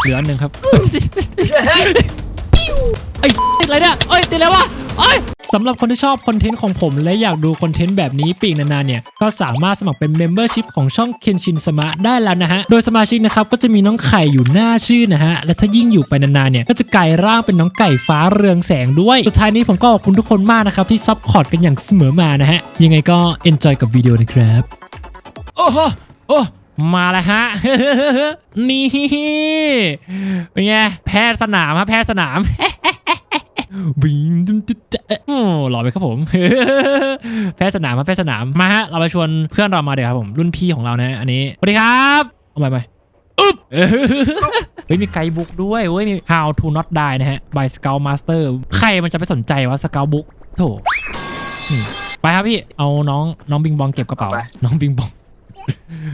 เหลืออันหนึ่งครับเฮ้ยไอ้ติดอะไรเนี่ยเอ้ยติดแล้ววะเอ้ยสำหรับคนที่ชอบคอนเทนต์ของผม และอยากดูคอนเทนต์แบบนี้ปีกนานๆเนี่ย ก็สามารถสมัครเป็น Membership ของช่องเคนชินสมะได้แล้วนะฮะ โดยสมาชิกนะครับ ก็จะมีน้องไข่อยู่หน้าชื่อนะฮะ และถ้ายิ่งอยู่ไปนานๆเนี่ย ก็จะกลายร่างเป็นน้องไก่ฟ้าเรืองแสงด้วย สุดท้ายนี้ผมก็ขอบคุณทุกคนมากนะครับ ที่ซัพพอร์ตกันอย่างเสมอมานะฮะยังไงก็ enjoy กับวิดีโอนะครับโอ้โหโอ้ มาแล้วฮะ นี่เป็นไงแพทย์สนามฮะแพทย์สนามบิงจุ๊บจุ๊บจ๊ะโอ้หล่อไปครับผม แพทย์สนามครับแพทย์สนามมาฮะ เราไปชวนเพื่อนเรามาเดี๋ยวครับผม รุ่นพี่ของเรานะอันนี้สวัสดีครับเอาไปไปอึ๊บเฮ้ยมีไกด์บุ๊กด้วยเว้ยมี How to not die นะฮะ by Scout Master ใครมันจะไปสนใจว่า Scout Book โถนี่ไปครับพี่ เอาน้องน้องบิงบองเก็บกระเป๋า น้องบิงบอง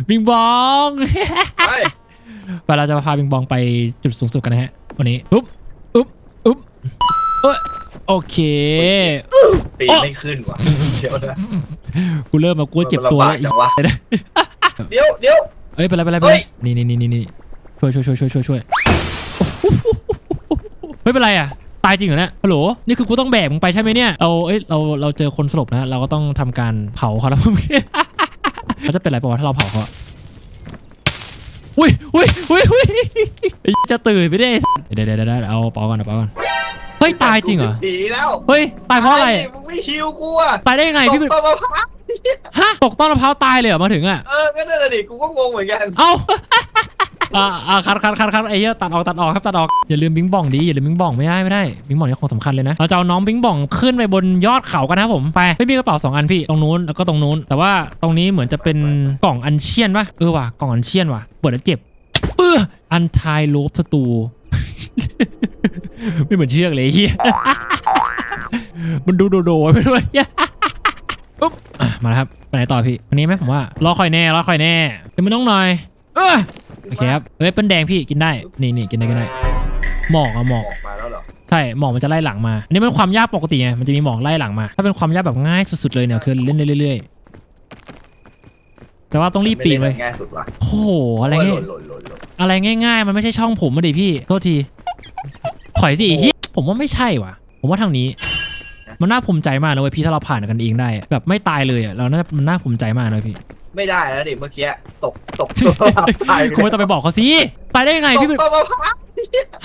บิงบองเฮ้ยไปเราจะพาบิงบองไปจุดสูงสุดกันนะฮะ วันนี้อุ๊บอุ๊บอุ๊บเอ้ยโอเคปีนไม่ขึ้นว่ะเดี๋ยวนะกูเริ่มมากลัวเจ็บตัวมันแล้วลำบากจังวะเดี๋ยวเดี๋ยวเอ้ยเป็นไรเป็นไรเป็นเฮ้ไรยนี่นี่นี่นี่นี่ช่วยช่วยช่วยช่วยช่วยช่วยไม่เป็นไรอะตายจริงเหรอเนี่ยฮัลโหล นี่คือกูต้องแบกมึงไปใช่ไหมเนี่ย เรา เอ้ย เรา เราเจอคนสลบนะ เราก็ต้องทำการเผาเขาแล้ว เขาจะเป็นไรปะวะถ้าเราเผาเขาอะอุ้ยอุ้ยอุ้ยอุ้ยไอ้จะตื่นไปได้ไอ้สัสเดี๋ยวเดี๋ยวเดี๋ยวเดี๋ยวเอาเป๋าก่อนเอาเป๋าก่อนเฮ้ยตายจริงเหรอดีแล้วเฮ้ยตายเพราะอะไรมึงไม่ฮิวกูอะตายได้ยังไงตพี่กเป็นต้นมะพร้าวฮะตกต้นมะพร้าวตายเลยเหรอมาถึงอะเออก็นั่นแหละดิกูก็งงเหมือนกันเอา อ่าอ่าคัดคัดคัดคัดไอ้เหี้ยตัดออกตัดออกครับตัดออกอย่าลืมบิงบองดีอย่าลืมบิงบองไม่ได้ไม่ได้บิงบองนี่ของสำคัญเลยนะเราจะเอาน้องบิงบองขึ้นไปบนยอดเขากันนะครับผมไปไม่มีกระเป๋าสองอันพี่ตรงนู้นแล้วก็ตรงนู้น แต่ว่าตรงนี้เหมือนจะเป็นกล่องอันเชียนปะเออว่ะกล่องอันเชียนว่ะเปิดแล้วเจ็บเอออันทายโลบสตู ไม่เหมือนเชือกเลยไอ้เฮียมันดูโดโดไปด้วยอุ๊บอะมาแล้วครับไปไหนต่อพี่อันนี้ไหมผมว่า รอคอยแน่ รอคอยแน่เป็นมันน้องหน่อย เออโอเคครับเฮ้ยเป็นแดงพี่กินได้นี่นี่กินได้กินได้หมอกอะหมออกอกมาแล้วเหรอใช่หมอกมันจะไล่หลังมาอันนี้มันความยากปกติไงมันจะมีหมอกไล่หลังมา ถ้าเป็นความยากแบบง่ายสุดๆเลยเนี่ยคือเล่นได้เรื่อยๆแต่ว่าต้องรีบปีนไปม่ด้ง่ายสุดว่ะโอ้โหอะไรโยเงี้หยล่นหล่นหล่นหล่นอะไรง่าย ๆ มันไม่ใช่ช่องผมมาดิพี่โทษทีถอยสิไอ้เฮียผมว่าไม่ใช่ว่ะ ผมว่าทางนี้มันน่าภูมิใจมากเลยเว้ยพี่ถ้าเราผ่านกันเองได้อะแบบไม่ตายเลยอะเราน่ามันน่าภูมิใจมากเลยพี่ ไม่ได้แล้วดิเมื่อกี้ตกตกตกตายคุณไม่ต้องไปบอกเขาสิตายได้ยังไงตพี่กต้นมะพร้าว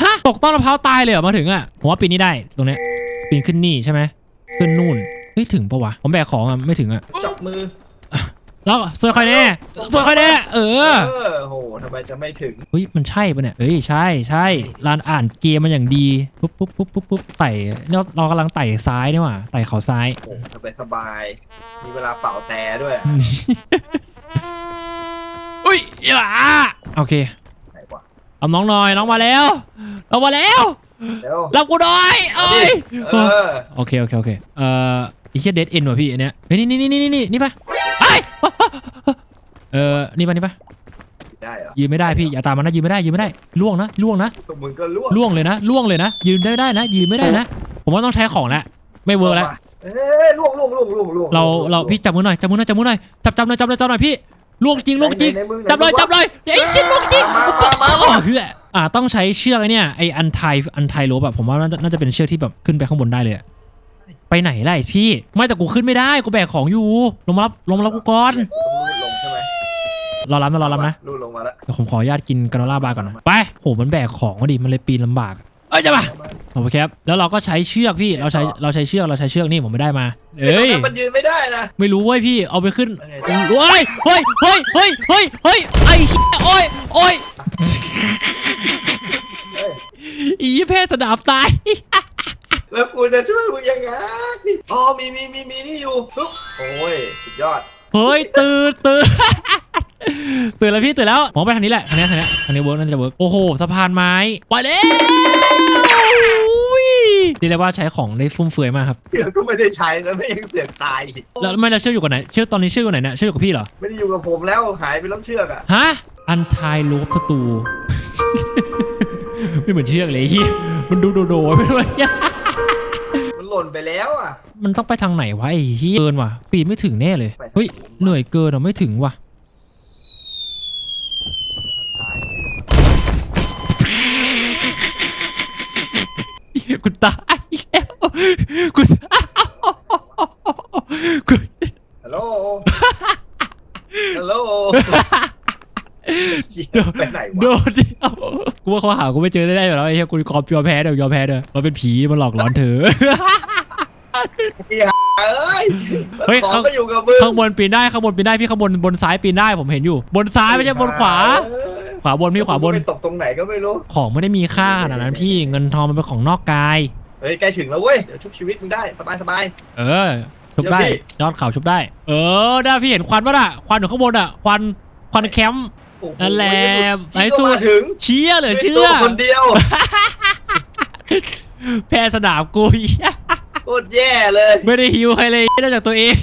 ฮะตกต้นมะพร้าวตายเลยเหรอมาถึงอะผมว่าปีนนี้ได้ตรงเนี้ยปีนขึ้นนี่ใช่ไหมขึ้นนู่นเฮ้ยถึงปะวะผมแบกของอะไม่ถึงอะจับมือ แล้วสวยคอยแน่สวยคอยแน่เออเออโหทำไมจะไม่ถึงเฮ้ยมันใช่ปะเนี่ยเฮ้ยใช่ใช่ร้านอ่านเกมมันอย่างดีปุ๊บปุ๊บปุ๊บปุ๊บปุ๊บไต่เราเรากำลังไต่ซ้ายนี่หว่าไต่เขาซ้ายโอ้สบายสบาย มีเวลาเป่าแต่ด้วยอุ้ยอย่าโอเคไหนวะเอาน้องหน่อยน้องมาแล้วเรามาแล้วเดี๋ยวรับกูหน่อยเอ้ยเออโอเคโอเคโอเคเอ่อไอีเชี่ยเดดเอ็นว่ะพี่อันเนี้ยเฮ้ยนี่นี่นี่นี่นี่นี่ปะไอ้ย เออนี่ปะนี่ปะได้เหรอยืนไม่ได้พี่อย่าตามมันนะยืนไม่ได้ยืนไม่ได้ล่วงนะล่วงนะตัวมึงก็ล่วงล่วงเลยนะล่วงเลยนะยืนได้ได้นะ ยืนไม่ได้นะ ผมว่าต้องใช้ของแล้วไม่เวิร์กแล้วเอ้ยล่วงล่วงล่วงล่วงล่วงเราเราพี่จับมือหน่อยจับมือหน่อยจับมือหน่อยจับจับหน่อยจับหน่อยจับหน่อยพี่ล่วงจริงล่วงจริงในมือจับเลยจับเลยไอ้ชิ้นล่วงจริงมามามาอ๋อคืออ่าต้องใช้เชือกไอ้เนี่ยไอ้อันไทอันไทโรแบบผมว่าน่าจะน่าจะเป็นเชือกที่แบบขึ้นไปข้างบนได้เลยอะ ไปไหนล่ะไอ้พี่ ไม่แต่กูขึ้นไม่ได้กูแบกของอยู่ ลงมารับลงมารับกูก่อนรูดลงใช่ไหมรอรับนะรอรับนะรูดลงมาแล้วเดี๋ยวผมขออนุญาตกินกราโนล่าบาร์ก่อนนะไปโหมันแบกของก็ดิมันเลยปีนลำบากเอ้ยจะมาโอเคครับแล้วเราก็ใช้เชือกพี่เราใช้เราใช้เชือกเราใช้เชือกนี่ผมไม่ได้มาเอ้ยมันยืนไม่ได้นะไม่รู้เว้ยพี่เอาไปขึ้นเอ้ยเฮ้ยเฮ้ยเฮ้ยเฮ้ยเฮ้ยเฮ้ยไอ้เหี้ยโอ้ยโอ้ยเอ้ยอีเพศสนามตาย แล้วกูจะช่วยมึงยังไงอ๋อมีมีมีมีนี่อยู่ปึ๊บโอ้ยสุดยอด เฮ้ยตื่นตื่น ตื่นแล้วพี่ตื่นแล้วมองไปทางนี้แหละทางนี้ทางนี้ทางนี้เวิร์กน่าจะเวิร์กโอ้โหสะพานไม้ไปเลยดีเลยว่าใช้ของได้ฟุ่มเฟือยมากครับเสือกก็ไม่ได้ใช้แล้วไม่ยังเสือกตายอีกแล้วไม่เราเชื่ออยู่กับไหน เชื่อตอนนี้เชื่ออยู่ไหนเนี่ยเชื่ออยู่กับพี่เหรอไม่ได้อยู่กับผมแล้วหายไปแล้วเชือกอะฮะอันทายโลบสตู ไม่เหมือนเชือกเลยไอ้เฮียมันดูโดโดไปด้วยมั นไปแล้วอะ มันต้องไปทางไหนวะไอ้เฮียเกินว่ะ ปีไม่ถึงแน่เลยเฮ้ยเหนื่อยเกินอะไม่ถึงว่ะกูตายแล้วกูกูฮัลโหลฮัลโหล ไปไหนโดวะนเดียวกูว่าเขาหากูไม่เจอได้ๆอยู่แล้วไอ้เหี้ยกูยอมยอมแพ้เดี๋ยวยอมแพ้เดี๋ยวมันเป็นผีมันหลอกหลอนเธอเอ้ยเฮ้ย ของข้างก็อยู่กับมึงข้างบนปีนได้ข้างบนปีนได้พี่ข้างบนบนซ้ายปีนได้ผมเห็นอยู่ บนซ้ายไม่ใช่บนขวาเออขวาบนพี่ขวาบนไปตกตรงไหนก็ไม่รู้ ของไม่ได้มีค่าขนาดนั้นพี่เงินทองมันเป็นของนอกกาย เฮ้ยใกล้ถึงแล้วเว้ย เดี๋ยวชุบชีวิตมึงได้สบายสบาย เออ ชุบได้เดี๋ยวพี่ ยอดเขาชุบได้ เออได้พี่เห็นควันปะล่ะควันอยู่ข้างบนอะควันควันแคมป์โอ้โนั่นแหละพี่ไอ้ก็สู้มาถึงเชี่ยเหลือไม่เชื่ตัอวคนเดียว แพ้สนามกูอีกโคตรแย่เลย ไม่ได้ฮิวใครเลยนอกจากตัวเอง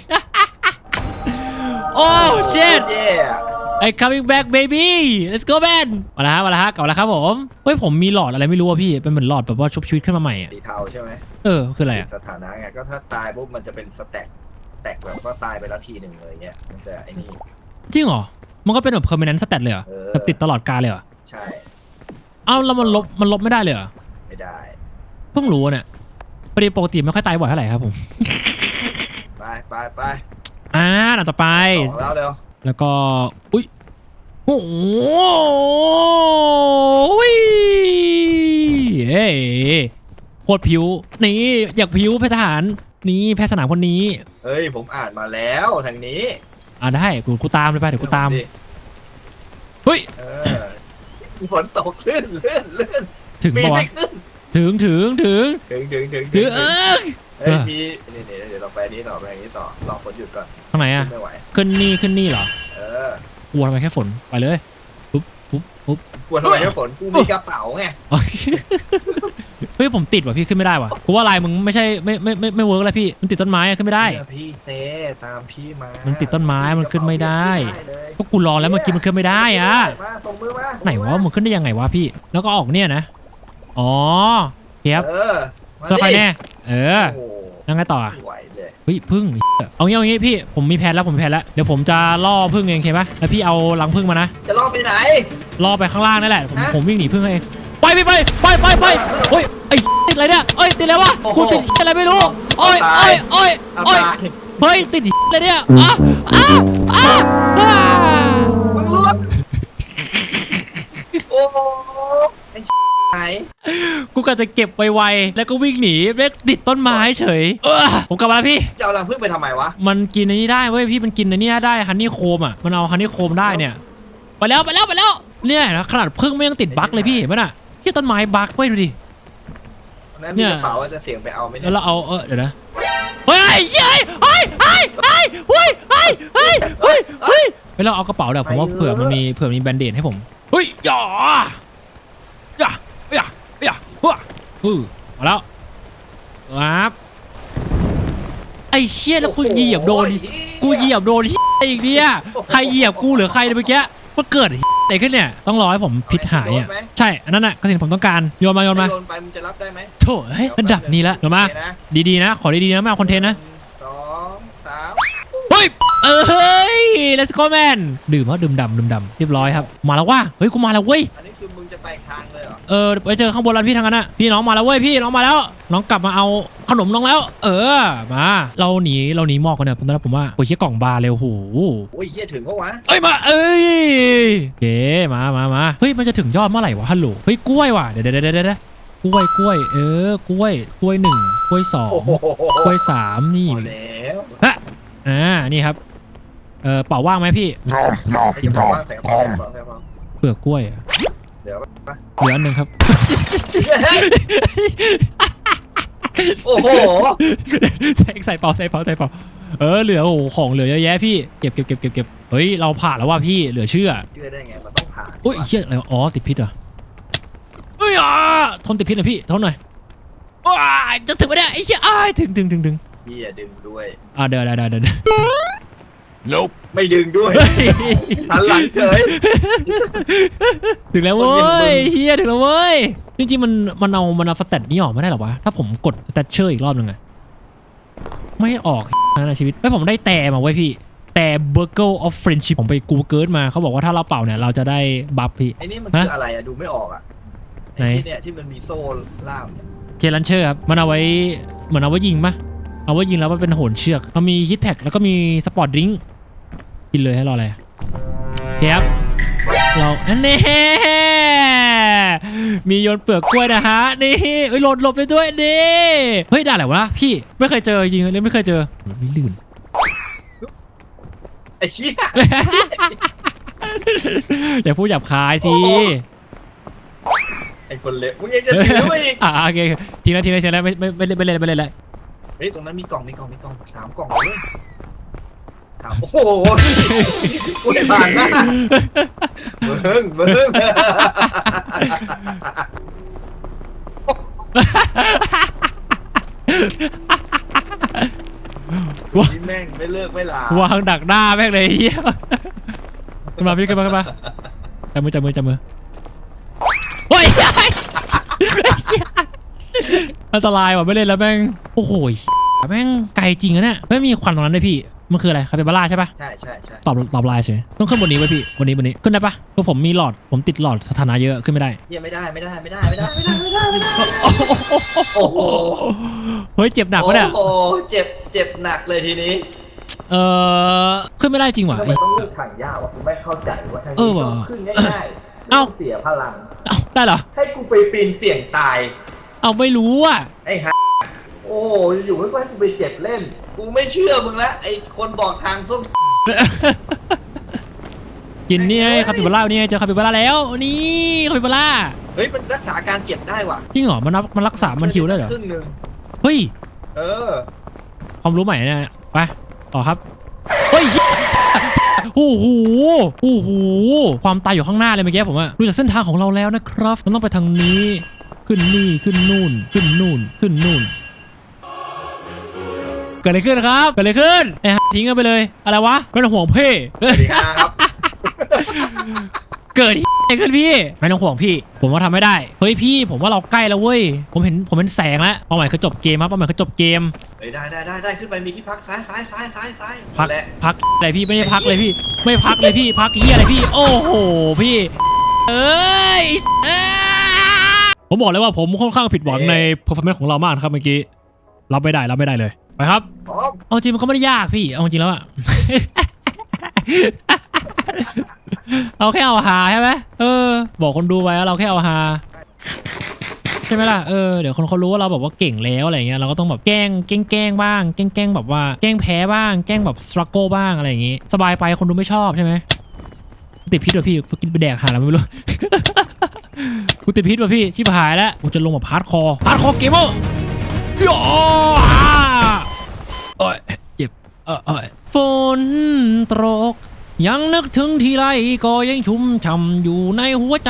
โอ้เชโคตรแย่อะไอ้ coming back baby let's go man มาแล้วฮะมาแล้วฮะกลับมาแล้วครับผมเฮ้ยผมมีหลอดอะไรไม่รู้อะพี่เป็นเหมือนหลอดแบบว่าชุบชีวิตขึ้นมาใหม่อะสีเทาใช่ไหมเออคืออะไรอะสถานะไงก็ถ้าตายปุ๊บมันจะเป็นสแต็กแตกแบบว่าตายไปแล้วทีหนึ่งเลยเงี้ยมันจะไอ้นี่จริงเหรอ มันก็เป็นแบบ permanent stat เลยเหรอเออ แบบติดตลอดกาลเลยเหรอใช่ เอ้าแล้วมันลบมันลบไม่ได้เลยเหรอไม่ได้ เพิ่งรู้อะเนี่ยพอดีปกติไม่ค่อยตายบ่อยเท่าไหร่ครับผมไปไปไปอ่าด่านต่อไป สองแล้วเร็วแล้วก็ อุ้ยโอ้โหอุ้ยเฮ้ยโคตรผิว นี่อยากผิวแพทย์ทหาร นี่แพทย์สนามคนนี้ เฮ้ย ผมอ่านมาแล้วทางนี้ อ่าได้กูกูตามเลยไปเดี๋ยวกูตามดิเฮ้ยเออฝนตกลื่นลื่นลื่นถึงปีนปะวะไม่ขึ้นถึงถึงถึงถึงถึงถึงถึงเออเฮ้ยเออพี่นี่นี่เดี๋ยวเราไปอันนี้ต่อไปอันนี้ต่อรอฝนหยุดก่อนทางไหนอะไม่ไหวขึ้นนี่ขึ้นนี่เหรอ เออ กลัวทำไมแค่ฝนไปเลย ปุ๊บปุ๊บปุ๊บ กลัวทำไมแค่ฝนกูมีกระเป๋าไงโอ๊ยเฮ้ยผมติดว่ะพี่ขึ้นไม่ได้ว่ะกูว่าลายมึงไม่ใช่ไม่ไม่ไม่ไม่เวิร์กเลยพี่มันติดต้นไม้อะขึ้นไม่ได้เชื่อพี่เซตามพี่มา มัมันติดต้นไม้มันขึ้นไม่ได้เลยพวกกูรอแล้วเมื่อกี้มันขึ้นไม่ได้อะ มาส่งมือมาไหนวะมึงขึ้นได้ยังไงวะพี่ แล้วก็ออกเนี่ยนะ อ๋อเทียบเออมาเพื่อใครดิแน่ เออโอ้โหแล้วไงต่ออะไม่ไหวเลย เฮ้ยพึ่งเอางี้เอางี้พี่ผมมีแผนแล้วผมมีแผนแล้วเดี๋ยวผมจะล่อพึ่งเองโอเคปะแล้วพี่เอารังพึ่งมานะจะล่อไปไหนล่อไปข้างล่างนั่นแหละผมฮะผมวิ่งหนีพึ่งเองไปไปไปไปไปไปเฮ้ยไอ้ติดอะไรเนี่ยเอ้ยติดอะไรวะโอ้โหกูติดอะไรไม่รู้โอ้ยเอาโอ้ตายยโอ้ยเอาโอ้ยตายเฮ้ยติดอะไรเนี่ยอะอะอะอะมึงรู้โอ้โหไอ้ ไหนกูกะจะเก็บไวๆแล้วก็วิ่งหนีแล้วติดต้นไม้เฉย เออผมกลับมาแล้วพี่ จะเอารังพึ่งไปทำไมวะมันกินอันนี้ได้เว้ยพี่มันกินอันนี้ได้ฮันนี่โคมอะมันเอาฮันนี่โคมได้เนี่ย ไปแล้วไปแล้วไปแล้วเนี่ยขนาดพึ่งไม่ยังติดบั๊กเลยพี่เห็นไหมน่ะที่ต้นไม้บั๊กเว้ยดูดินั้นเนี่มียกระเป๋าว่าจะเสียงไปเอาไหมเนี่แล้ยวเราเอาเออเดี๋ยวนะเฮ้ยเฮ้ยเฮ้ยเฮ้ยเฮ้ยเฮ้ยเฮ้ยเฮ้ยเฮ้ยเฮ้ยเฮ้ยเราเอากระเป๋าเดี๋ยวผมว่าเผื่อมันมีเผื่อมีแบนเดดให้ผมเฮ้ยอย่าอย่า อย่าอย่าว้าอือมาแล้วครับไอ้เชี่ยแล้วกูเหยียบโดนกูเหยียบโดนที่อีกเนี่ยใครเหยียบกูหรือใครเนี่ยเมื่อกี้มันเกิดอะไรขึ้นเนี่ยต้องรอให้ผมพิษหายอะใช่อันนั้นน่ะก็สิ่งผมต้องการโยนมาโยนมาโยนไปมึงจะรับได้ไหมโถ่เฮ้ยระดับนี้ละโยนมาโอเคนะดีๆนะ ขอดีๆนะไม่เอาคอนเทนต์นะหงสองสามเฮ้ยเอ้ย let's go man ดื่มเขาดื่มดำดื่มดำเรียบร้อยครับ มาแล้วว่าเฮ้ยกูมาแล้วเว้ย ไปทางเลยเหรอ เออไปเจอข้างบนร้านพี่ทางนั้นนะพี่น้องมาแล้วเว้ยพี่น้องมาแล้ว น้องกลับมาเอาขนมน้องแล้ว เออมา เราหนีเราหนีหมอกกันเนี่ยผมตอนแรกผมว่าโอ้ยเชี่ยกล่องบาร์เร็วโหโอ้ยเฮียถึงปะวะ เอ้ยมาเอ้ยโอเคมามามาเฮ้ยมันจะถึงยอดเมื่อไหร่วะฮัลโหลเฮ้ยกล้วยว่ะเดี๋ยวเดี๋ยวเดี๋ยวเดี๋ยวกล้วยกล้วย เออกล้วยกล้วยหนึ่งกล้วยสองโอ้โหกล้วยสามนี่พอแล้วฮะอ่านี่ครับเออเป่าว่างไหมพี่ Nom, nom, ไอ้จะบอก nom, ว่าแสงฟอง nom. แสงฟองแสงฟองเปลือกกล้วยอะ เดี๋ยวปะเหลืออันหนึ่งครับเฮ้ยโอ้โห ใส่ใส่เป่าใส่เป่าใส่เป่าเออเหลือโอ้โหของเหลือเยอะแยะพี่เก็บเก็บเก็บเก็บเก็บเฮ้ยเราผ่านแล้วว่ะพี่เหลือเชื่อเชื่อได้ไง มันต้องผ่านอุ้ยเฮียอะไรวะอ๋อติดพิษเหรอเอ้ยอะทนติดพิษหน่อยพี่ทนหน่อยว้ายจะถึงไหมเนี่ยไอ้เหี้ยอ้ายถึงถึงถึงถึงพี่อย่าดึงด้วยอ่าเดี๋ยวเดี๋ยวเดี๋ยวเดี๋ยว Nope. ไม่ดึงด้วยหันหลังเฉย ถึงแล้วเว้คนยอย่างมึงเฮียถึงแล้วเว้ย จริงๆมันมันเอามันเอาสเตตนี้ออกไม่ได้หรอวะ ถ้าผมกดสเตตเชอร์อีกรอบหนึ่งอะไม่ออกนะในชีวิตไม่ผมได้แต่มาไว้ยพี่ แต่ Burgle of Friendship ผมไปกูเกิร์มาเขาบอกว่าถ้าเราเป่าเนี่ย เราจะได้บัฟพี่ไอ้นี่มันฮะคืออะไรอะดูไม่ออกอะไหนไอ้ที่เนี่ยที่มันมีโซ่ล่ามเนี่ยจลันเชอร์ครับมันเอาไว้เหมือนเอาไว้ยิงปะเอาไว้ยิงแล้วมันเป็นโหนเชือกมันมีฮิตแพ็กแล้วก็มีสปอร์ตดริงก์ กินเลยให้รออะไรโอเคครับเราอันนี้มีโยนเปลือกกล้วยนะฮะนี่เอ้ยหลบหลบไปด้วยดิเฮ้ยได้อะไรวะพี่ไม่เคยเจอจริงเลยไม่เคยเจอไม่ลื่นไอ้เหี้ยอย่าพูดหยาบคายสิไอ้คนเละมึงยังจะถือมาอีกอ่าโอเคทีนะทีนะทีนะไม่ไม่ไม่เล่นไม่เล่นไม่เล่นแล้วเฮ้ยตรงนั้นมีกล่องมีกล่องมีกล่องสามกล่องเลย สามโอ้โหกูไม่ผ่านหน้าเบิ้งเบิ้งนี่แม่งไม่เลิกไม่ลาวางดักหน้าแม่งเลยไอ้เฮียขึ้นมาพี่ขึ้นมาขึ้นมาจับมือจับมือจับมือโอ้ยไอ้เหี้ยอันตรายว่ะไม่เล่นแล้วแม่งโอ้โหแม่งไกลจริงอะเนี่ยไม่มีควันตรงนั้นด้วยพี่ มันคืออะไรคาเปบาร่าใช่ปะใช่ใช่ใช่ตอบตอบไลน์เฉยต้องขึ้นบนนี้ไว้พี่บนนี้บนนี้ขึ้นได้ปะเพราะผมมีหลอดผมติดหลอดสถานะเยอะขึ้นไม่ได้เฮียไม่ได้ไม่ได้ไม่ได้ไม่ได้ไม่ได้ไม่ได้ไม่ได้โอ้โหเฮ้ยเจ็บหนักปะเนี่ยโอ้โหเจ็บเจ็บหนักเลยทีนี้เออขึ้นไม่ได้จริงว่ะทำไมไอ้ต้องเลือกทางยากวะกูไม่เข้าใจว่าทางเอนี้อว่ะต้องขึ้นง่ายๆไม่เอ้าต้องเสียพลังเอ้าได้เหรอให้กูไปปีนเสี่ยงตาย เอาไม่รู้อะไอ้ฮะ โอ้ยอยู่ไม่ค่อยกูไปเจ็บเล่น กูไม่เชื่อมึงละไอ้คนบอกทางส้มกินนี่ไงคาปิบาร่านี่ไงเจอคาปิบาร่าแล้วนี่คาปิบาร่าเฮ้ยมันรักษาอาการเจ็บได้ว่ะจริงเหรอมันรับมันรักษามันคิวได้เหรอครึ่งหนึ่งเฮ้ยเออความรู้ใหม่เนี่ยไปต่อครับเฮ้ยเหี้ยโอ้โหโอ้โหความตายอยู่ข้างหน้าเลยเมื่อกี้ผมอะดูจากเส้นทางของเราแล้วนะครับ มันต้องไปทางนี้ ขึ้นนี่ขึ้นนู่น ขึ้นนู่นขึ้นนู่น เกิดอะไรขึ้นครับ เกิดอะไรขึ้นไอ้ห่าทิ้งกันไปเลย อะไรวะ ไม่ต้องห่วงเพ่สวัสดีครับ เกิดอะไรขึ้นพี่ ไม่ต้องห่วงพี่ ผมว่าทำไม่ได้ เฮ้ยพี่ ผมว่าเราใกล้แล้วเว้ย ผมเห็นผมเห็นแสงแล้วเป้าหมายคือจบเกมครับเป้าหมายคือจบเกม เฮ้ยได้ได้ได้ได้ขึ้นไปมีที่พักซ้ายซ้ายซ้ายซ้ายซ้ายพัก และพักอะไรพี่ไม่ได้พักเลยพี่ ไม่พักเลยพี่ พักเฮียอะไรพี่ โอ้โหพี่ เอ้ยเอ้ยผมบอกเลยว่าผมค่อนข้างผิดหวังใน performance ของเรามากนะครับเมื่อกี้ รับไม่ได้ รับไม่ได้เลย ไปครับพร้อมเอาจริงมันก็ไม่ได้ยากพี่เอาจริงแล้วอะเอาแค่เอาฮาใช่ไหมเออ บอกคนดูไว้ว่าเราแค่เอาฮาใช่ไหมล่ะเออเดี๋ยวคนเขารู้ว่าเราแบบว่าเก่งแล้วอะไรเงี้ยเราก็ต้องแบบแกล้งแกล้งแกล้งบ้างแกล้งแกล้งแบบว่าแกล้งแพ้บ้างแกล้งแบบสครัลเกิลบ้างอะไรอย่างงี้สบายไปคนดูไม่ชอบใช่ไหมติดพิษว่ะพี่กูกินไปแดกหาแล้วไม่รู้ กูติดพิษว่ะพี่ชิบหายแล้วกูจะลงแบบพาร์ดคอร์พาร์ดคอร์เกมเมอร์โอ้ โอ้ยเจ็บเออเอยฝนตก ยังนึกถึงทีไรก็ยังชุ่มช่ำอยู่ในหัวใจ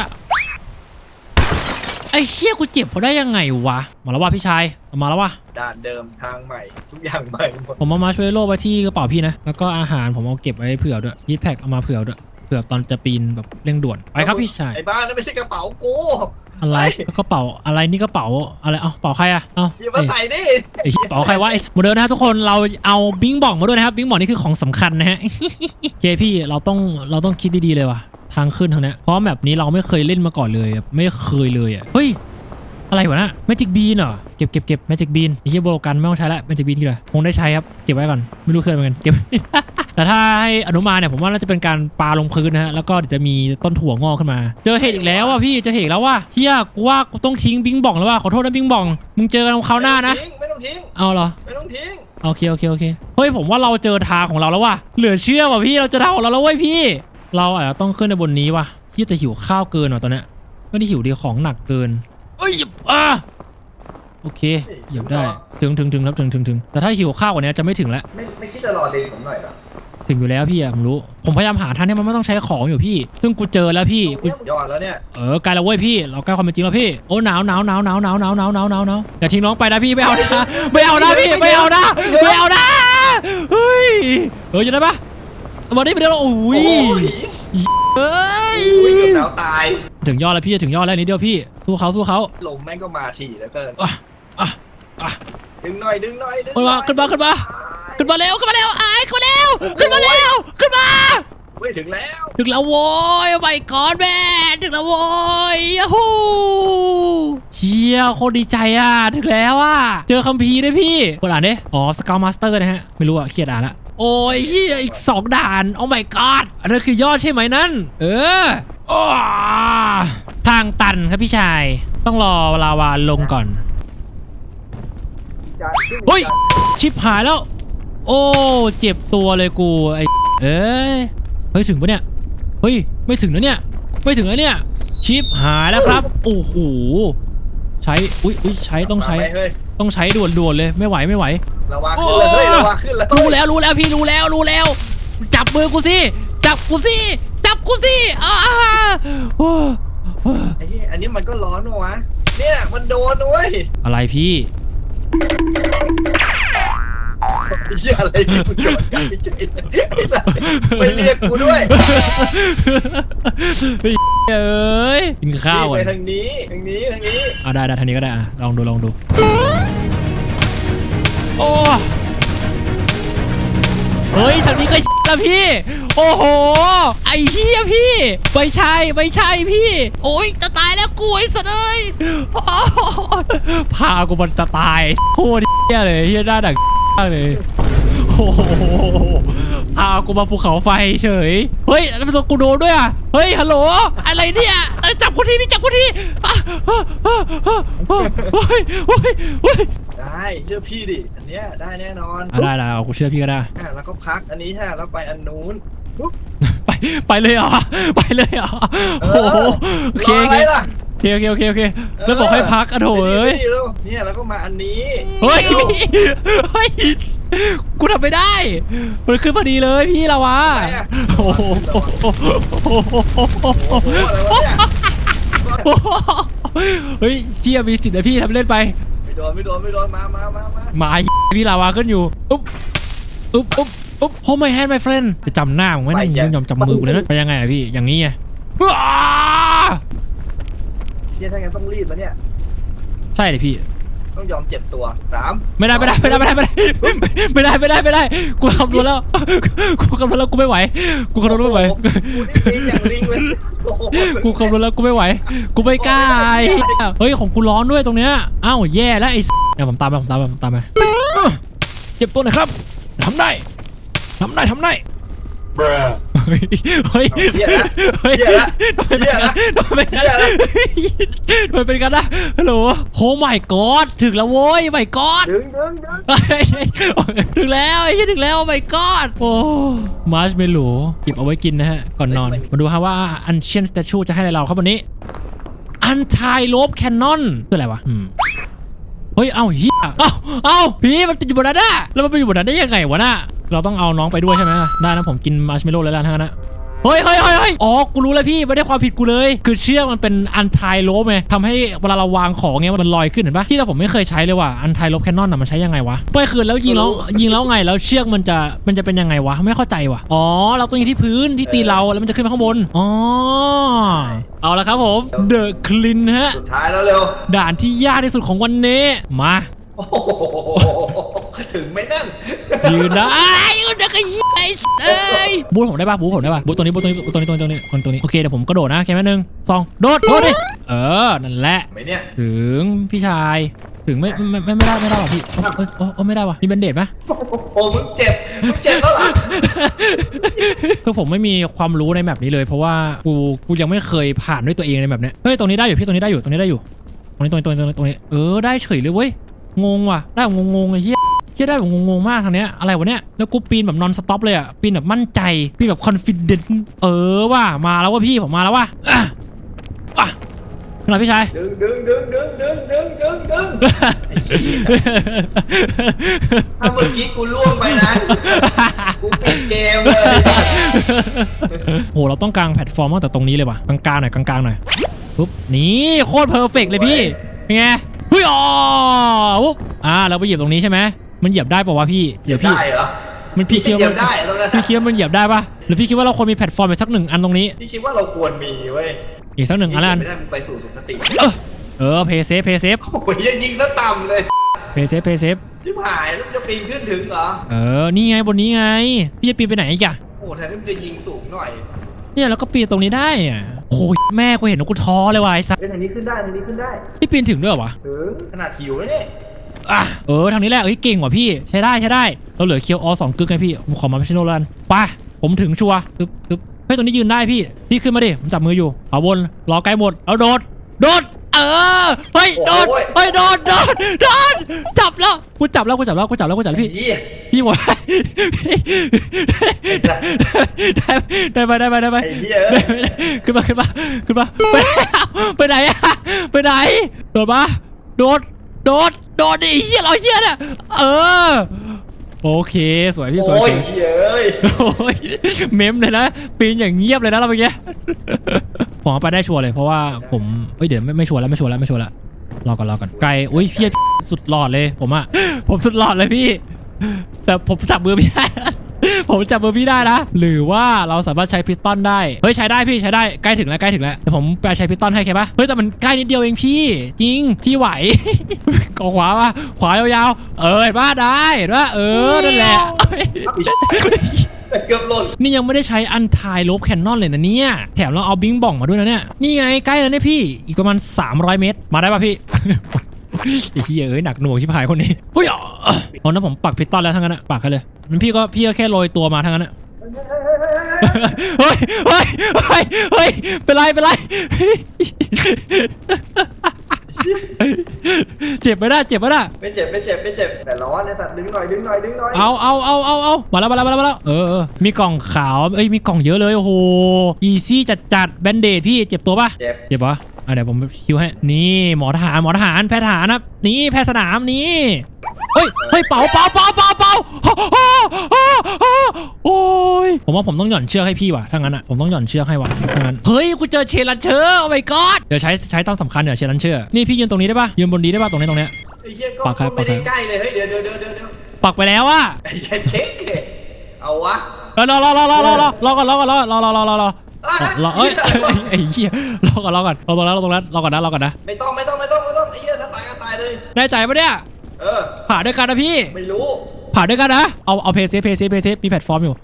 ไอ้เชี่ยกูเจ็บพอได้ยังไงวะ มาแล้วว่ะพี่ชายเอามาแล้วว่ะด่านเดิมทางใหม่ ทุกอย่างใหม่หมดผมเอามาช่วยโลกไว้ที่กระเป๋าพี่นะ แล้วก็อาหารผมเอาเก็บไว้เผื่อด้วยยีดแพ็กเอามาเผื่อด้วย เผื่อตอนจะปีนแบบเร่งด่วน ไปครับพี่ชาย ไอ้บ้านนั่นไม่ใช่กระเป๋ากู อะไรไปก็กระเป๋าอะไรนี่กระเป๋าอะไรเอ้าเป๋าใครอะเอ้าอย่ามาเอ้ยใส่ดิไอ้เหี้ยเป๋าใครวะไอ้โมเดิร์นนะครับทุกคนเราเอาบิงบองมาด้วยนะครับบิงบองนี่คือของสำคัญนะฮะ โอเคพี่เราต้องเราต้องคิดดีๆเลยว่ะทางขึ้นทางเนี้ยเพราะแบบนี้เราไม่เคยเล่นมาก่อนเลยอะไม่เคยเลยอะเฮ้ย อะไรวะน่ะแมจิกบีนเหรอ เก็บเก็บเก็บแมจิกบีนไอ้เหี้ยโบรกันไม่ต้องใช้ละแมจิกบีนที่เลยคงได้ใช้ครับ เก็บไว้ก่อน ไม่รู้เคยเหมือนกันเก็บ แต่ถ้าให้อนุมานเนี่ยผมว่าน่าจะเป็นการปาลงพื้นนะฮะ แล้วก็เดี๋ยวจะมีต้นถั่วงอกขึ้นมา เจอเห็ดอีกแล้วว่ะพี่เจอเห็ดอีกแล้วว่ะเฮียกูว่ากูต้องทิ้งบิงบองแล้วว่ะขอโทษนะบิงบอง มึงเจอกันคราวหน้านะ ไม่ต้องทิ้งเอาเหรอ ไม่ต้องทิ้งโอเคโอเคโอเค เฮ้ยผมว่าเราเจอทางของเราแล้วว่ะ เหลือเชื่อว่ะพี่เราเจอทางของเราแล้วเว้ยพี่ เราอาจจะต้องขึ้นในบนนี้ว่ะพี่จะหิวข้าวเกินว่ะตอนเนี้ยไม่ได้หิวดีของหนักเกินเอ้ยอะโอเคเหยียบได้ถึงถึงถึงครับถึงถึงถึงแต่ถ้าหิวข้าวกว่านี้จะไม่ถึงแล้วไม่ไม่คิดจะรอเดงผมหน่อยเหรอถึงอยู่แล้วพี่อะผมรู้ ผมพยายามหาทางที่มันไม่ต้องใช้ของอยู่พี่ ซึ่งกูเจอแล้วพี่กูยอดแล้วเนี่ยเออไกลแล้วเว้ยพี่เราใกล้ความเป็นจริงแล้วพี่โอ้หนาวหนาวหนาวหนาวหนาวหนาวหนาวหนาวหนาวหนาวอย่าทิ้งน้องไปนะพี่ไม่เอานะไม่เอานะพี่ไม่เอานะไม่เอานะเฮ้ยเออจะได้ปะวันนี้ไปเดี๋ยวเราโอ้โอ้ยยเอ้ยอุ้ยเกือบแล้วตาย ถึงยอดแล้วพี่จะถึงยอดแล้วนิดเดียวพี่สู้เขาสู้เขาลมแม่งก็มาทีแล้วก็อะอะอะดึงหน่อยดึงหน่อยดึงขึ้นมาขึ้นมาขึ้นมาขึ้นมาเร็วขึ้นมาเร็วไอ้ายขึ้นมาเร็วขึ้นมาเร็วขึ้นมา เฮ้ยถึงแล้ว ถึงแล้วโว้ยไปก่อนแม่ถึงแล้วโว้ยยาฮูเฮีฮียโคตรดีใจอะ ถึงแล้วอะ เจอคัมภีร์ด้วยพี่กดอ่านดิอ๋อสกาวมาสเตอร์นะฮะ ไม่รู้อะเครียดอ่านละ โอ้ยเฮียอีกสองด่านโอ้ my god อันนั้นคือยอดใช่ไหมนั่น เอออ้าทางตันครับพี่ชาย ต้องรอลาวาลงก่อน เฮ้ย ชิบหายแล้ว โอ้ เจ็บตัวเลยกูไอเอ้ย เฮ้ย ถึงปะเนี่ย เฮ้ย ไม่ถึงนะเนี่ย ไม่ถึงแล้วเนี่ย ชิปหายแล้วครับ โอ้โห ใช้ อุ้ยอุ้ยใช้ต้องใช้มาไหมเฮ้ย ต้องใช้ด่วนๆเลยไม่ไหวไม่ไหว ระวังขึ้นเลยเฮ้ยระวังขึ้นแล้วรู้แล้วรู้แล้วพี่รู้แล้วรู้แล้ว จับมือกูสิจับกูสิจับกูสิอ้าโอ้โอ้ไอ้เหี้ยอันนี้มันก็ร้อนปะวะเนี่ยมันโดนด้วยอะไรพี่ไอ้ เหี้ยอะไรเนี่ยมันโดนกันไม่ใช่ไอ้สัสไม่เรียกกูด้วยเฮ้ยเอ้ยกินข้าวก่อไปนทางนี้ทางนี้ทางนี้อะได้ได้ทางนี้ก็ได้อะลองดูลองดูโอ้เฮ้ยทางนี้ก็แล้วพี่ โอ้โห ไอ้เฮียพี่ ไม่ใช่ไม่ใช่พี่ โอ้ยจะตายแล้วกูไอ้สัตว์เอ้ยโอ้โหพากูมันจะตายโคตรเฮียเลยเฮียหน้าดัก มากเลยโอ้โหพากูมาภูเขาไฟเฉย เฮ้ยแล้วมันกูโดนด้วยอะ เฮ้ย ฮัลโหล อะไรเนี่ยเอ้ยจับกูทีพี่จับกูทีอะอะอะอะอะเฮ้ยเฮ้ยเฮ้ยได้เชื่อพี่ดิ อันเนี้ยได้แน่นอนอะได้ได้เอากูเชื่อพี่ก็ได้อะแล้วก็พักอันนี้ฮะแล้วไปอันนู้นปุ๊บ ไปไปเลยเหรอไปเลยเหรอโอ้โหโอเครอโออะไรเคล่ะโอเคโอเคโอเคโอเคแล้วบอกให้พักอะโถเอ้ยนี่ร็วเนี่ยแล้วก็มาอันนี้เฮ้ยร็วพี่เฮ้ยกูทำไม่ได้มันขึ้นพอดีเลยพี่ละวะอะไรอะโอ้โหโอ้โหโอ้โหโอ้โหอะไรวะเนี่ยเฮ้ยเชี่ยมีสิทธิ์นะพี่ทำเล่นไปไม่โดนไม่โดนไม่โดนมามามามาหมาพี่ลาวาขึ้นอยู่อุ๊บ อุ๊บอุ๊บอุ๊บ hold my hand my friend จะจำหน้ามึงไว้นะมึงยอมจำมือกูเลยนะไปยังไงอะพี่อย่างนี้ไงว้าเชี่ยถ้างั้นต้องรีบแล้วเนี่ยใช่เลยพี่ ต้องยอมเจ็บตัวสามไม่ได้ไม่ได้ไม่ได้ไม่ได้ไม่ได้ไม่ได้ไม่ได้ไม่ได้กูคำนวณแล้วกูคำนวณแล้วกูไม่ไหว กูคำนวณแล้วไม่ไหวโอ้โกูนี่เป็นอย่างลิงเลยโอ้โหกูคำนวณแล้วกูไม่ไหว กูไม่กล้าไอ้เหี้ยเฮ้ยของกูร้อนด้วยตรงเนี้ยอ้าวแย่แล้วไอ้เดี๋ยวผมตามไปผมตามไปผมตามไปเจ็บตัวหน่อยครับ ทำได้ทำได้ทำได้ Bruh. เฮ้ยเฮ้ยเหี้ยละเฮ้ยเหี้ยละทำไมเป็นกันทำไมเป็นกันทำไมเป็นกันนะฮัลโหลโอ้ไม่กอดถึงแล้วโว้ยไม่กอด ดึงดึงดึงถึงแล้วไอ้ที่ถึงแล้วไม่กอดโอ้มาร์ชเมลโล่เก็บเอาไว้กินนะฮะ ก่อนนอน มาดูฮะว่าอันเชียนสเตชูจะให้อะไรเราครับวันนี้อันทายโลบแคนนอนคืออะไรวะอืม เฮ้ย เอ้าเฮียเอ้าเอ้าผีมันติดอยู่บนนั้นอะแล้วมันไปอยู่บนนั้นได้ยังไงวะน่ะเราต้องเอาน้องไปด้วยใช่ไหมได้นะผมกินมาร์ชเมลโล่แล้วล่ะทั้งนั้นนะ เฮ้ยเฮ้ยเฮ้ยเฮ้ยอ๋อ กูรู้แล้วพี่ไม่ได้ความผิดกูเลย คือเชือกมันเป็นอันทายโลบไงทำให้เวลาเราวางของเงี้ยมันลอยขึ้นเห็นปะที่แต่ผมไม่เคยใช้เลยว่ะอันทายโลบแคนนอนอะมันใช้ยังไงวะไม่คือแล้วยิงแล้วยิงแล้วไงแล้วเชือกมันจะมันจะเป็นยังไงวะไม่เข้าใจว่ะอ๋อเราต้องยิงที่พื้นที่ตีนเราแล้วมันจะขึ้นไปข้างบนอ๋อเอาละครับผมเดอะคลินฮะสุดท้ายแล้วเร็วด่านที่ยากที่สุดของวันนี้มาโอ้โหถึงไหมนั่นยืนนะไอ้ยยืนนะก็ยิงไอ้สัสเอ้ย บูทผมได้ปะบูทผมได้ปะบูทตัวนี้บูทตัวนี้บูทตัวนี้ตัวนี้ตัวนี้คนตัวนี้โอเคเดี๋ยวผมกระโดดนะแค่แม่นึงสองโดดโดดดิเออนั่นแหละไหมเนี่ยถึงพี่ชายถึงไม่ไม่ไม่ไม่ได้ไม่ได้หรอพี่โอ้โอ้โอ้ไม่ได้ว่ะมีเบนเดดไหมโอ้มึงเจ็บมึงเจ็บแล้วหรอคือผมไม่มีความรู้ในแบบนี้เลย เพราะว่ากูกูยังไม่เคยผ่านด้วยตัวเองในแบบเนี้ยเฮ้ยตรงนี้ได้อยู่พี่ตรงนี้ได้อยู่ตรงนี้ได้อยู่ตรงนี้ตรงนี้ตรงนี้ตรงนี้เออได้เฉยเลยเว้ยงงว่ะได้แบบงงไอ้เหี้ย เหี้ยได้แบบงงๆมากทางเนี้ยอะไรวะเนี้ยแล้วกูปีนแบบนอนสต็อปเลยอะปีนแบบมั่นใจปีนแบบคอนฟิเดนต์เออว่ะมาแล้วว่ะพี่ผมมาแล้วว่ะอะอะขึ้นหน่อยพี่ชาย ดึงดึงดึงดึงดึงดึงดึงดึงถ้าเมื่อกี้กูล่วงไปนะกูปิดเกมเลยโหเราต้องกลางแพลตฟอร์มตั้งแต่ตรงนี้เลยว่ะกลางๆหน่อยกลางๆหน่อยปุ๊บนี่โคตรเพอร์เฟกเลยพี่เป็นไงเฮ้ยอ๋ออ่าเราไปหยียบตรงนี้ใช่ไหม มันเหยียบได้ป่าวะพี่เหยียบพี่ได้เหรอมันพี่คิดเหยีว่ายบได้แล้วนะพี่คิดว่ามันเหยียบได้ปะหรือพี่คิดว่าเราควรมีแพลตฟอร์มอีกสักหนึ่งอันตรงนี้พี่คิดว่าเราควรมีเว้ยอีกสักหนึ่งอันละอันไม่ได้มึงไปสู่สุคติเออเออเพย์เซฟเพย์เซฟโอ้ยยังยิงซะต่ำเลยเพย์เซฟเพย์เซฟชิบหายแล้วจะปีนขึ้นถึงเหรอเออนี่ไงบนนี้ไงพี่จะปีนไปไหนอีกอะโอ้แทนที่มันจะยิงสูงหน่อยเนี่ยแล้วก็ปีนตรงนี้ได้อะโอ้ยแม่กูเห็นแล้วกูท้อเลยว่ะไอ้สัสเฮ้ยทางนี้ขึ้นได้ทางนี้ขึ้นได้ พี่ปีนถึงด้วยเหรอวะถึงขนาดหิวเลยเนี่ย อะเออทางนี้แหละเอ้ยเก่งว่ะพี่ใช้ได้ใช้ได้เราเหลือเคียวอสองกึกไงพี่ผมขอมาไม่ใช่โนรันไปผมถึงชัวร์ปึ๊บปึ๊บเฮ้ยตรงนี้ยืนได้พี่พี่ขึ้นมาดิผมจับมืออยู่ขวาบนรอใกล้หมดแล้วโดดโดดเออเฮ้ยโดดเฮ้ยโดดโดดโดดจับแล้วกูจับแล้วกูจับแล้วกูจับแล้วกูจับแล้วพี่เหี้ยพี่หมดได้ไหมได้ไหมได้ไหมไอ้เหี้ยได้ไหมขึ้นมาขึ้นมาขึ้นมาไปไปไหนอะไปไหนโดดมาโดด โดดโดดดิเฮียเราเฮียเนี่ยเออ โอเคสวยพี่สวยโอ้สยวยเหี้ยเอ้ยโอ้ยเมมเลยนะปีนอย่างเงียบเลยนะเราเมื่อกี้ผมเอาไปได้ชัวร์เลยเพราะว่าผมเอ้ยเดี๋ยวไม่ไม่ชัวร์แล้วไม่ชัวร์แล้วไม่ชัวร์แล้วรอก่อนรอก่อนไกลอุ้ยพี่สุดหลอดเลยผมอะผมสุดหลอดเลยพี่ แต่ผมจับมือพี่ได้นะ ผมจับมือพี่ได้นะ หรือว่าเราสามารถใช้พิสตอนได้ เฮ้ยใช้ได้พี่ใช้ได้ใกล้ถึงแล้วใกล้ถึงแล้วเดี๋ยวผมไปใช้พิสตอนให้แค่ปะเฮ้ยแต่มันใกล้นิดเดียวเองพี่ จริงพี่ไหวกอขวามาขวายาวๆ เออเห็นปะได้เห็นปะเออนั่นแหละเกือบหล่นนี่ยังไม่ได้ใช้อันทายลบแคนนอนเลยนะเนี่ย แถมเราเอาบิงบ่องมาด้วยนะเนี่ย นี่ไงใกล้แล้วเนี่ยพี่ อีกประมาณ 300 เมตร มาได้ป่ะพี่ ไอ้เหี้ยเอ้ยหนักหน่วงชิบหายคนนี้เฮ้ยอ๋อเอานะผมปักพิสตอนแล้วทั้งนั้นอะปักให้เลยงั้นพี่ก็พี่ก็แค่โรยตัวมาทั้งนั้นอะเฮ้ยเฮ้ยเฮ้ยเฮ้ยเป็นไรเป็นไรเจ็บไหมล่ะเจ็บไหมล่ะไม่เจ็บไม่เจ็บไม่เจ็บแต่ร้อนไอ้สัตว์ดึงหน่อยดึงหน่อยดึงหน่อยเอาเอาเอาเอาเอามาแล้วมาแล้วมาแล้วมาแล้วเออเออมีกล่องขาวเอ้ยมีกล่องเยอะเลยโอ้โหอีซี่จัดจัดแบนเดดพี่เจ็บตัวปะเจ็บเจ็บปะ อะเดี๋ยวผมฮิวให้ นี่หมอทหารหมอทหารแพทย์ทหารนะนี่แพทย์สนามนี่เฮ้ยเฮ้ยเป่าเป่าเป่าเป่าเป่าโอ้ยผมว่าผมต้องหย่อนเชือกให้พี่ว่ะถ้างั้นอะผมต้องหย่อนเชือกให้ว่ะถ้างั้นเฮ้ยกูเจอเชลันเชอร์โอ้ my god เดี๋ยวใช้ใช้ตามสำคัญเดี๋ยวเชลันเชอร์นี่พี่ยืนตรงนี้ได้ปะยืนบนนี้ได้ปะตรงนี้ตรงเนี้ยไอ้เหี้ยก็ปักครับไม่ได้ปักครับใกล้เลยเฮ้ยเดี๋ยวเดี๋ยวเดี๋ยวเดี๋ยวเดี๋ยวปักไปแล้วอะไอ้เหี้ยเค้กเอาวะเออรอรอรอรอรอรอรอก่อนรอก่อนรอรอรอรอรอ รออะรอเอ้ยไอ้เหี้ยรอก่อนรอก่อนรอตรงนั้นรอตรงนั้นรอก่อนนะรอก่อนนะไม่ต้องไม่ต้องไม่ต้องไม่ต้องไอ้เหี้ยถ้าตายก็ตายเลยแน่ใจปะเนี่ยเออผ่าด้วยกันนะพี่ ไม่รู้ผ่าด้วยกันนะเอาเอาเพย์เซฟเพย์เซฟเพย์เซฟมีแพลตฟอร์มอยู่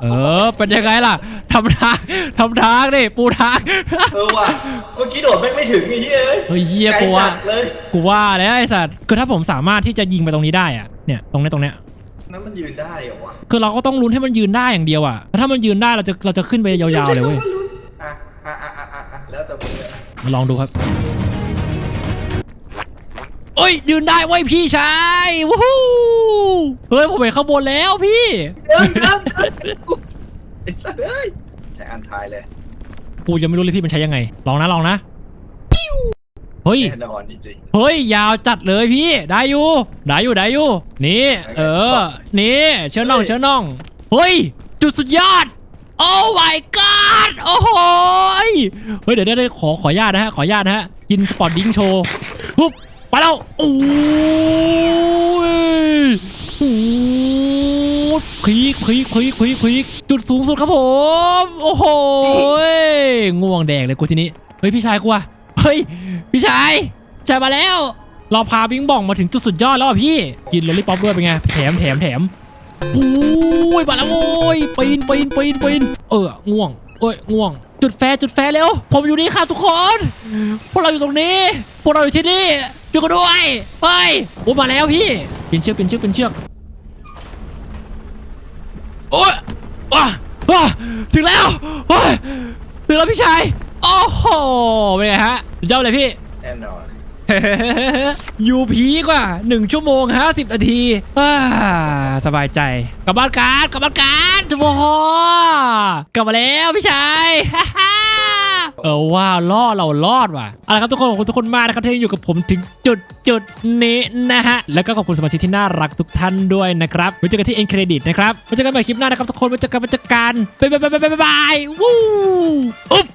เออเป็นยังไงล่ะทำทางทำทางดิปูทางเออว่ะเมื่อกี้โดดไม่งไม่ถึงไอ้เหี้ยเอ้ยเฮ้ยเหี้ยไกลกูว่าจัดเลยกูว่าแล้วไอ้สัตว์คือถ้าผมสามารถที่จะยิงไปตรงนี้ได้อะเนี่ยตรงเนี้ยตรงเนี้ย นั้นมันยืนได้เหรอวะคือเราก็ต้องลุ้นให้มันยืนได้อย่างเดียวอะแล้วถ้ามันยืนได้เราจะเราจะขึ้นไปยาวๆเลยเว้ยอะอะอะอะอะอะแล้วแต่มึงเลยอะมาลองดูครับเอ้ยยืนได้เว้ยพี่ชายวู้ฮู้เฮ้ยผมเห็นข้างบนแล้วพี่เดินเดินเดินไอ้สัสเอ้ยใช้อันทายเลย กูยังไม่รู้เลยพี่มันใช้ยังไง ลองนะลองนะ เฮ้ย แน่นอนจริงเฮ้ย ยาวจัดเลยพี่ ได้อยู่ ได้อยู่ ได้อยู่ นี่ เออ นี่ เชิญน้อง เชิญน้อง เฮ้ย จุดสุดยอด โอ้ my god โอ้โหยเฮ้ย เดี๋ยวเดี๋ยวเดี๋ยวขอ ขออนุญาตนะฮะ ขออนุญาตนะฮะ กินสปอร์ตดิ้งโชว์ปุ๊บ ไปแล้ว โอ้ยโอ้ยพีคพีคพีคพีคพีคจุดสูงสุดครับผม โอ้โหยง่วงแดงเลยกูทีนี้ เฮ้ย พี่ชายกูอะเฮ้ย พี่ชายชายมาแล้ว เราพาบิงบองมาถึงจุดสุดยอดแล้วพี่ กินลอลลี่ป๊อปด้วยเป็นไง แถมแถมแถมโอ้ยมาแล้วโว้ยปีนปีนปีนปีนเออง่วงเอ้ยง่วง จุดแฟจุดแฟร์เร็ว ผมอยู่นี่ค่ะทุกคน พวกเราอยู่ตรงนี้ พวกเราอยู่ที่นี่อยู่กันด้วยไปโอ้มาแล้วพี่เป็นเชือกเป็นเชือกเป็นเชือกโอ้ยว้าว้าถึงแล้วโอ้ยถึงแล้วพี่ชาย โอ้โหเป็นไงฮะสุดยอดเลยพี่ๆแน่นอนอยู่พีกว่า 1 ชั่วโมง 50 นาทีอ่าสบายใจกลับบ้านกันกลับบ้านกันชั่วโมงกลับมาแล้วพี่ชาย เออว้าวรอดเรารอดว่ะเอาละครับทุกคนขอบคุณทุกคนมากนะครับที่ยังอยู่กับผมถึงจุดจุดนี้นะฮะแล้วก็ขอบคุณสมาชิกที่น่ารักทุกท่านด้วยนะครับไว้เจอกันที่เอ็นเครดิตนะครับไว้เจอกันใหม่คลิปหน้านะครับทุกคนไว้เจอกันไว้เจอกันบ๊ายบายบ๊ายบายบ๊ายบายวู้อุ๊บ